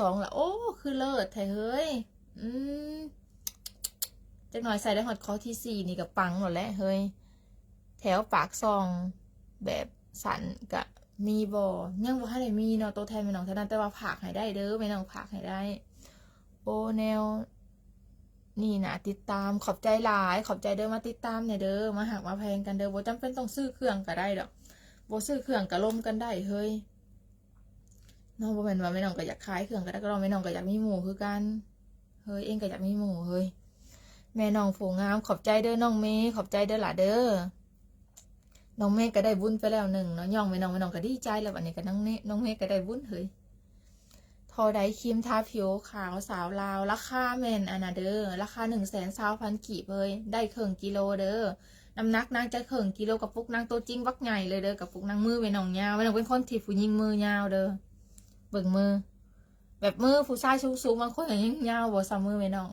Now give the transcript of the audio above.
สองละโอ้คือเลิศแท้เฮ้ย อืมจักหน่อยใส่ได้ฮอตคอที่สี่นี่กับปังหมดแล้วเฮ้ย แถวปากซองแบบสันกะมีบอยังบ่ทันได้มีเนาะตัวแทนแม่น้องเท่านั้นแต่ว่าผักให้ได้เด้อแม่น้องผักให้ได้โอ้แนว นี่นะติดตามขอบใจหลาย ขอบใจเด้อมาติดตามเนี่ยเด้อมาหักมาแพงกันเด้อบ่จำเป็นต้องซื้อเครื่องก็ได้ดอกบ่ซื้อเครื่องก็ล่มกันได้เฮ้ย เน้องบ่แม่นว่าแม่น้องก็อยากขายเครื่องก็ได้ก็ลองแม่น้องก็อยากมีหมู่คือกันเฮ้ยเองก็อยากมีหมู่เฮ้ยแม่น้องผูงามขอบใจเด้อน้องเมย์ขอบใจเด้อหล่ะเด้อน้องเมย์ก็ได้บุญไปแล้วหนึ่งเนาะย่องแม่น้องแม่น้องก็ดีใจแล้ววันนี้ก็น้องเมย์น้องเมย์ก็ได้บุญเฮ้ยทอไดครีมทาผิวขาวสาวลาว ราคาแมนอันนะเด้อราคาหนึ่งแสนสาวพันกีบเลยได้เข่งกิโลเด้อน้ำหนักนางจะเข่งกิโลกับปุกนางตัวจริงบักใหญ่เลยเด้อกับปุกนางมือเป็นหนองยาวเป็นหนองเป็นคนที่ผู้หญิงมือยาวเด้อ เบิ่งมือ แบบมือผู้ชายสูงๆบางคนอย่างยิ่งยาวบ่ซ้ำมือเป็นหนอง